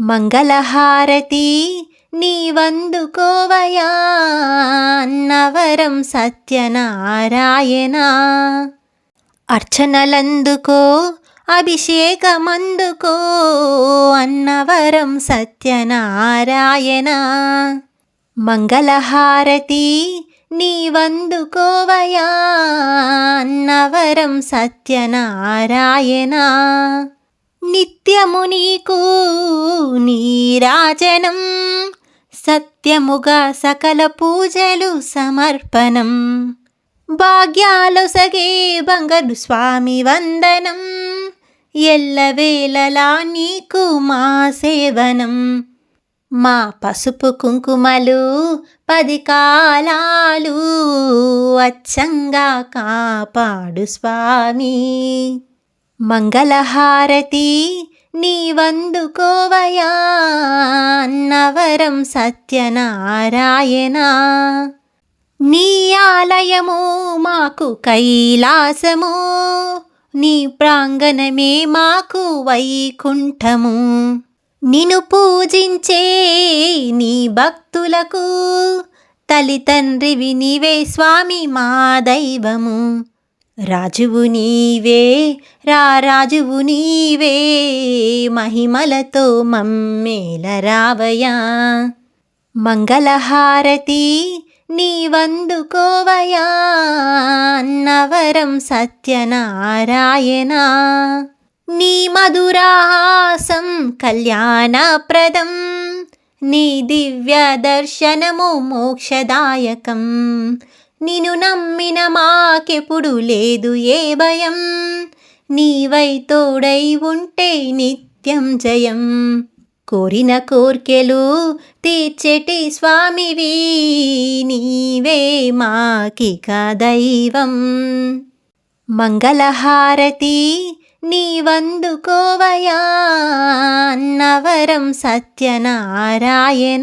మంగళహారతి నీవందుకోవయా అన్నవరం సత్యనారాయణ. అర్చనలందుకో అభిషేకమందుకో అన్నవరం సత్యనారాయణ. మంగళహారతి నీవందుకోవయా అన్నవరం సత్యనారాయణ. నిత్యము నీకు నీరాజనం సత్యముగా సకల పూజలు సమర్పణం. భాగ్యాలు సగే స్వామి వందనం ఎల్లవేళలా నీకు మా సేవనం. మా పసుపు కుంకుమలు పది కాలాలు అచ్చంగా కాపాడు స్వామి. మంగళహారతి నీవందుకోవయా అన్నవరం సత్యనారాయణ. నీ ఆలయము మాకు కైలాసము నీ ప్రాంగణమే మాకు వైకుంఠము. నిను పూజించే నీ భక్తులకు తల్లితండ్రివి నీవే స్వామి మా దైవము. రాజువు నీవే రా రాజువు నీవే మహిమలతో మమ్మేల రావయా మంగళహారతి నీవందుకోవయా అన్నవరం సత్యనారాయణ. నీ మధురాసం కళ్యాణప్రదం నీ దివ్య దర్శనము మోక్షదాయకం. నిను నమ్మిన మాకెప్పుడు లేదు ఏ భయం. నీవై తోడై ఉంటే నిత్యం జయం. కోరిన కోర్కెలు తీర్చెటి స్వామివి నీవే మాకిక దైవం. మంగళహారతి నీవందుకోవయా అన్నవరం సత్యనారాయణ.